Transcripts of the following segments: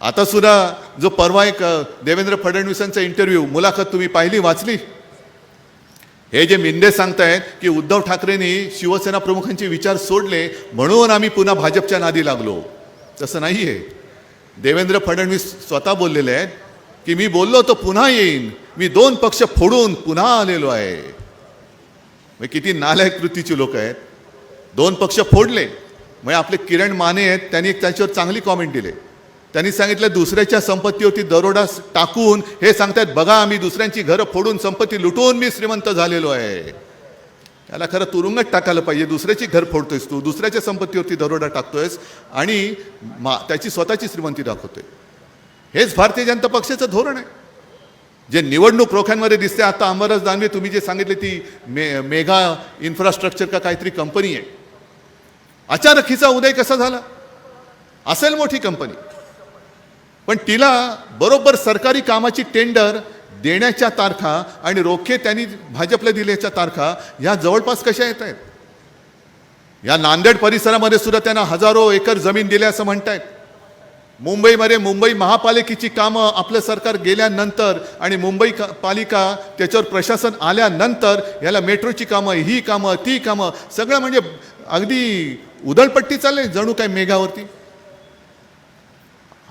आता सुद्धा जो परवा एक देवेंद्र फडणवीसांचा इंटरव्ह्यू मुलाखत तुम्ही पाहिली वाचली? हे जे मिंदे सांगतायत की उद्धव ठाकरेंनी शिवसेना प्रमुखांचे विचार सोडले म्हणून आम्ही पुन्हा भाजपच्या नादी लागलो. तसं नाही आहे देवेंद्र फडणवीस स्वतः बोललेले आहेत की मी बोललो तर पुन्हा येईन. मी दोन पक्ष फोडून पुन्हा आलेलो आहे. मग किती नालायक वृत्तीची लोक आहेत. दोन पक्ष फोडले. मग आपले किरण माने आहेत त्यांनी एक त्याच्यावर चांगली कॉमेंट दिले. त्यांनी सांगितलं दुसऱ्याच्या संपत्तीवरती दरोडा टाकून हे सांगतायत बघा आम्ही दुसऱ्यांची घरं फोडून संपत्ती लुटून मी श्रीमंत झालेलो आहे. त्याला खरं तुरुंगात टाकायला पाहिजे दुसऱ्याची घर फोडतोयस तू दुसऱ्याच्या संपत्तीवरती दरोडा टाकतोयस आणि मा त्याची स्वतःची श्रीमंती दाखवतोय. हेच भारतीय जनता पक्षाचं धोरण आहे. जे निवडणूक रोख्यांमध्ये दिसते आता अमरस दानवे तुम्ही जे सांगितले ती मे मेगा इन्फ्रास्ट्रक्चर का काहीतरी कंपनी आहे. अचानक हिचा उदय कसा झाला? असेल मोठी कंपनी पण तिला बरोबर सरकारी कामाची टेंडर देण्याच्या तारखा आणि रोखे त्यांनी भाजपला दिल्याच्या तारखा ह्या जवळपास कशा येत आहेत? या नांदेड परिसरामध्ये सुद्धा त्यांना हजारो एकर जमीन दिल्या असं म्हणतायत. मुंबईमध्ये मुंबई महापालिकेची कामं आपलं सरकार गेल्यानंतर आणि मुंबई का- पालिका त्याच्यावर प्रशासन आल्यानंतर याला मेट्रोची कामं ही कामं ती कामं सगळं म्हणजे अगदी उधळपट्टी चालले जणू काय मेघावरती.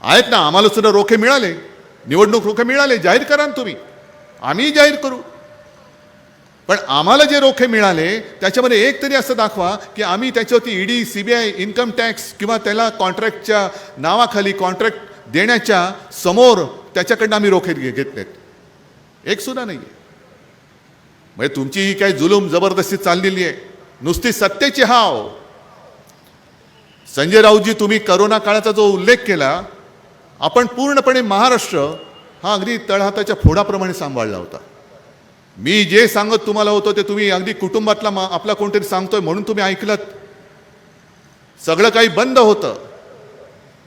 आहेत ना आम्हाला सुद्धा रोखे मिळाले. निवडणूक रोखे मिळाले जाहीर करा ना तुम्ही. आम्ही जाहीर करू. पण आम्हाला जे रोखे मिळाले त्याच्यामध्ये एक तरी असं दाखवा की आम्ही त्याच्यावरती ईडी आय इन्कम टॅक्स किंवा त्याला कॉन्ट्रॅक्टच्या नावाखाली कॉन्ट्रॅक्ट देण्याच्या समोर त्याच्याकडनं आम्ही रोखे घे- घेतलेत. एक सुद्धा नाही आहे म्हणजे तुमची ही काही जुलूम जबरदस्ती चाललेली आहे. नुसती सत्तेची हाव. संजय राऊतजी तुम्ही करोना काळाचा जो उल्लेख केला आपण पूर्णपणे महाराष्ट्र हा अगदी तळहाताच्या फोडाप्रमाणे सांभाळला होता. मी जे सांगत तुम्हाला होतो ते तुम्ही अगदी कुटुंबातला मा- आपला कोणतरी सांगतोय म्हणून तुम्ही ऐकलत. सगळं काही बंद होतं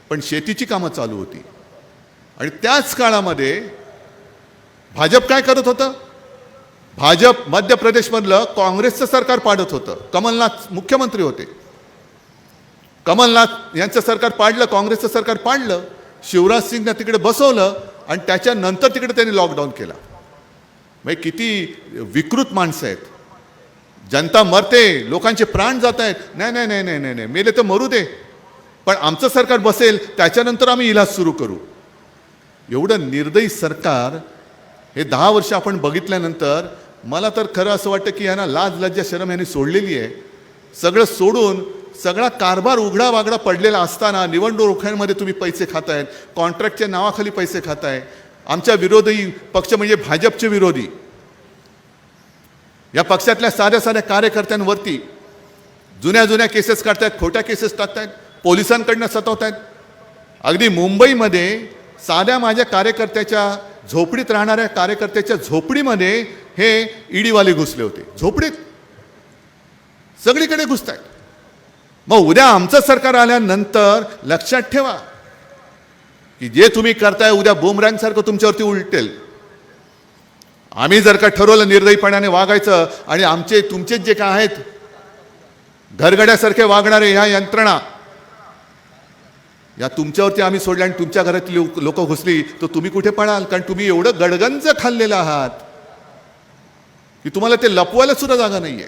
पण शेतीची कामं चालू होती. आणि त्याच काळामध्ये भाजप काय करत होतं? भाजप मध्य प्रदेशमधलं काँग्रेसचं सरकार पाडत होतं. कमलनाथ मुख्यमंत्री होते. कमलनाथ यांचं सरकार पाडलं काँग्रेसचं सरकार पाडलं. शिवराज सिंगनं तिकडे बसवलं आणि त्याच्यानंतर तिकडे त्यांनी लॉकडाऊन केला. म्हणजे किती विकृत माणसं आहेत. जनता मरते लोकांचे प्राण जात आहेत. नाही नाही नाही नाही नाही नाही. मेले तर मरू दे. पण आमचं सरकार बसेल त्याच्यानंतर आम्ही इलाज सुरू करू. एवढं निर्दयी सरकार हे दहा वर्ष आपण बघितल्यानंतर मला तर खरं असं वाटतं की यांना लाज लज्जा शरम यांनी सोडलेली आहे. सगळं सोडून सगळा कारभार उघडा वागडा पडलेला असताना निवडणूक रोख्यांमध्ये तुम्ही पैसे खातायत कॉन्ट्रॅक्टच्या नावाखाली पैसे खाताय आमच्या विरोधी पक्ष म्हणजे भाजपचे विरोधी. या पक्षातल्या साध्या साध्या कार्यकर्त्यांवरती जुन्या जुन्या केसेस काढतायत खोट्या केसेस टाकतायत पोलिसांकडनं सतवतायत. अगदी मुंबईमध्ये साध्या माझ्या कार्यकर्त्याच्या झोपडीत राहणाऱ्या कार्यकर्त्याच्या झोपडीमध्ये हे ईडीवाले घुसले होते. झोपडीत. सगळीकडे घुसत आहेत मग उद्या आमचं सरकार आल्यानंतर लक्षात ठेवा की जे तुम्ही करताय उद्या बुमरँगसारखं तुमच्यावरती उलटेल. आम्ही जर का ठरवलं निर्दयीपणाने वागायचं आणि आमचे तुमचेच जे काय आहेत घरगड्यासारखे वागणारे ह्या यंत्रणा या तुमच्यावरती आम्ही सोडल्या आणि तुमच्या घरातली लोक घुसली तर तुम्ही कुठे पळाल? कारण तुम्ही एवढं गडगंज खाल्लेलं आहात की तुम्हाला ते लपवायला सुद्धा जागा नाहीये.